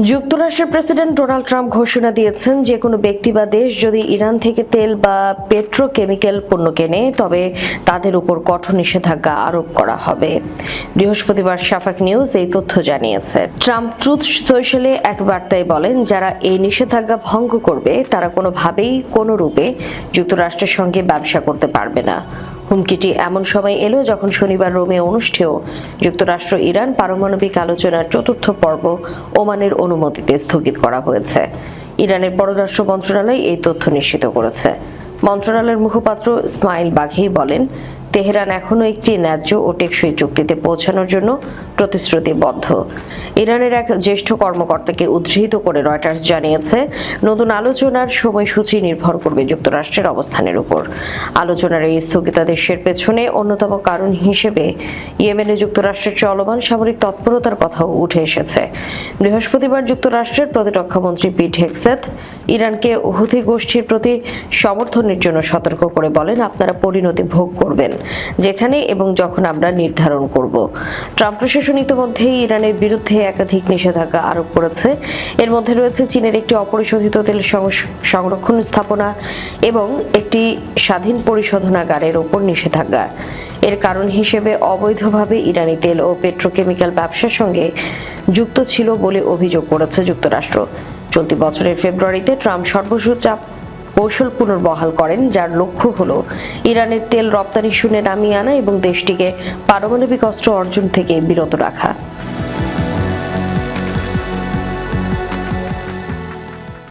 যুক্তরাষ্ট্রের president Donald Trump ঘোষণা দিয়েছেন যে কোনো ব্যক্তি বা দেশ যদি ইরান থেকে তেল বা পেট্রোকেমিক্যাল পণ্য কেনে, তবে তাদের উপর কঠোর নিষেধাজ্ঞা আরোপ করা হবে। বৃহস্পতিবার শাফাক নিউজ এই তথ্য জানিয়েছে। ট্রাম্প ট্রুথ সোশ্যালে এক বার্তায় বলেন, যারা এই নিষেধাজ্ঞা ভঙ্গ করবে, তারা কোনোভাবেই কোনো রূপে যুক্তরাষ্ট্রের সঙ্গে ব্যবসা করতে পারবে না। হুমকিটি এমন সময় এলো যখন শনিবার রোমে অনুষ্ঠেয়। যুক্তরাষ্ট্র, ইরান পারমাণবিক আলোচনার চতুর্থ পর্ব ওমানের অনুমতিতে স্থগিত করা হয়েছে। ইরানের পররাষ্ট্র মন্ত্রণালয় এই তথ্য নিশ্চিত করেছে। মন্ত্রণালয়ের মুখপাত্র ইসমাইল বাঘেই বলেন, তেহরান এখনও একটি ন্যায্য ও টেকসই চুক্তিতে পৌঁছানোর জন্য প্রতিশ্রুতিবদ্ধ। ইরানের এক জ্যেষ্ঠ কর্মকর্তাকে উদ্ধৃত করে রয়টার্স জানিয়েছে, নতুন আলোচনার সময়সূচি নির্ভর করবে যুক্তরাষ্ট্রের অবস্থানের উপর। আলোচনার এই স্থগিতাদেশের পেছনে অন্যতম কারণ হিসেবে ইয়েমেনে যুক্তরাষ্ট্রের চলমান সামরিক তৎপরতার কথাও উঠে এসেছে। বৃহস্পতিবার যুক্তরাষ্ট্রের প্রতিরক্ষামন্ত্রী পিট হেক্সেথ ইরানকে হুথি গোষ্ঠীর প্রতি সমর্থনের জন্য সতর্ক করে বলেন, আপনারা পরিণতি ভোগ করবেন যেখানে এবং যখন আমরা নির্ধারণ করব। ট্রাম্প প্রশাসন ইতিমধ্যেই ইরানের বিরুদ্ধে একাধিক নিষেধাজ্ঞা আরোপ করেছে। এর মধ্যে রয়েছে চীনের একটি অপরিশোধিত তেল সংরক্ষণ স্থাপনা এবং একটি স্বাধীন পরিশোধনাগারের ওপর নিষেধাজ্ঞা। এর কারণ হিসেবে অবৈধভাবে ইরানি তেল ও পেট্রোকেমিক্যাল ব্যবসার সঙ্গে যুক্ত ছিল বলে অভিযোগ করেছে যুক্তরাষ্ট্র। চলতি বছরের ফেব্রুয়ারিতে ট্রাম্প সর্বস্ব চাপ কৌশল পুনর্বহাল করেন, যার লক্ষ্য হল ইরানের তেল রপ্তানি শুনে নামিয়ে আনা এবং দেশটিকে পারমাণবিক অস্ত্র অর্জন থেকে বিরত রাখা।